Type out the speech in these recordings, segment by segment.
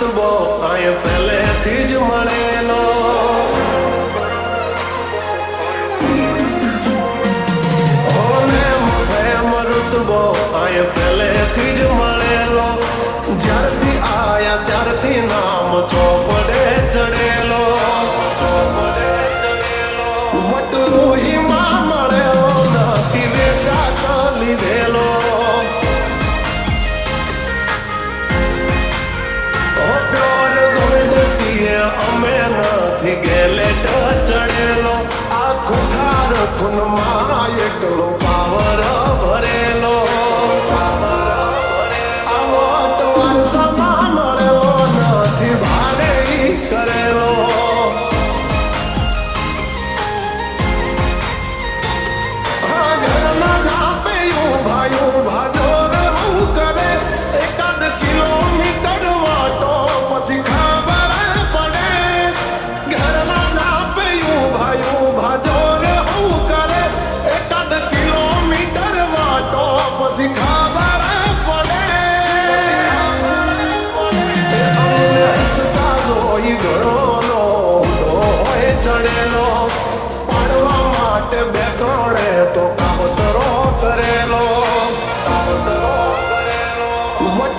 ખુતબો અહીંયા પહેલેથી જ મળેલો. પહેલેથી જ મળેલો. જ્યારથી આયા ત્યારથી નામ છો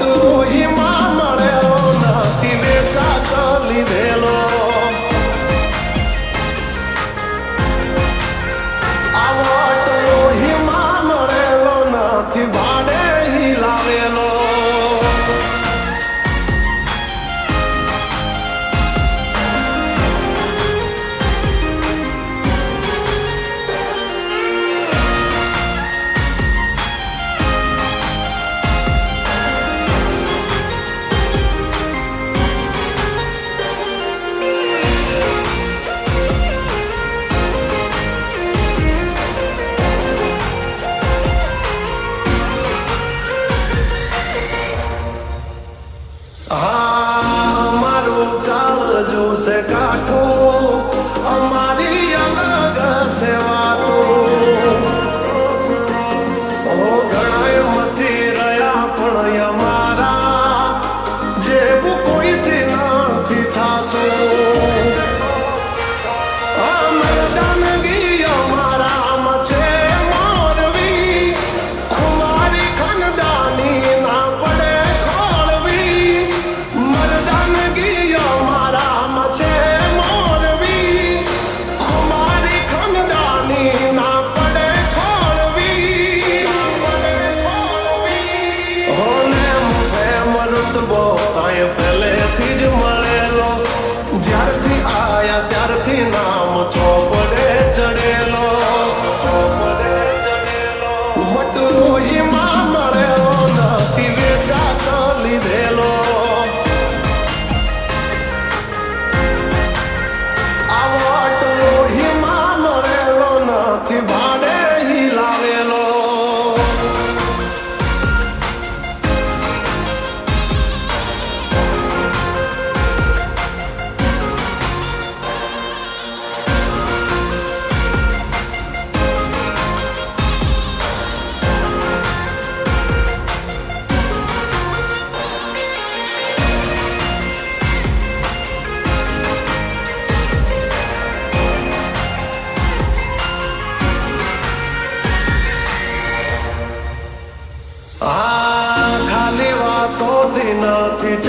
Oh. not not in